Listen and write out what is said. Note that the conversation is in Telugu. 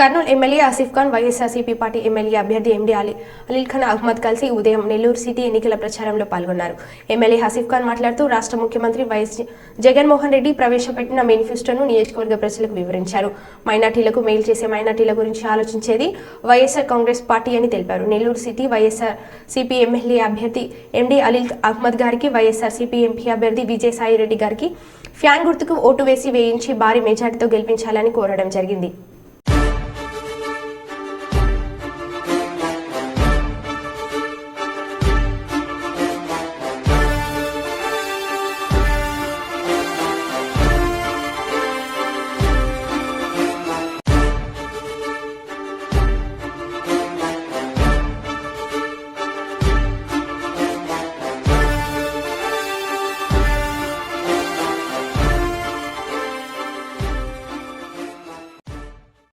Kurnool MLA Asif Khan YSRCP party MLA అభ్యర్థి ఎండి అలీ అలీల్ ఖాన్ అహ్మద్ కలిసి ఉదయం నెల్లూరు సిటీ ఎన్నికల ప్రచారంలో పాల్గొన్నారు. ఎమ్మెల్యే ఆసిఫ్ ఖాన్ మాట్లాడుతూ రాష్ట్ర ముఖ్యమంత్రి వైఎస్ జగన్మోహన్ రెడ్డి ప్రవేశపెట్టిన మేనిఫెస్టోను నియోజకవర్గ ప్రజలకు వివరించారు. మైనార్టీలకు మేలు చేసే మైనార్టీల గురించి ఆలోచించేది వైఎస్ఆర్ కాంగ్రెస్ పార్టీ అని తెలిపారు. Nellore city YSR CP MLA అభ్యర్థి ఎండి అలీల్ అహ్మద్ గారికి వైఎస్ఆర్ సిపి ఎంపీ అభ్యర్థి విజయసాయి రెడ్డి గారికి ఫ్యాన్ గుర్తుకు ఓటు వేసి వేయించి భారీ మెజార్టీతో గెలిపించాలని కోరడం జరిగింది.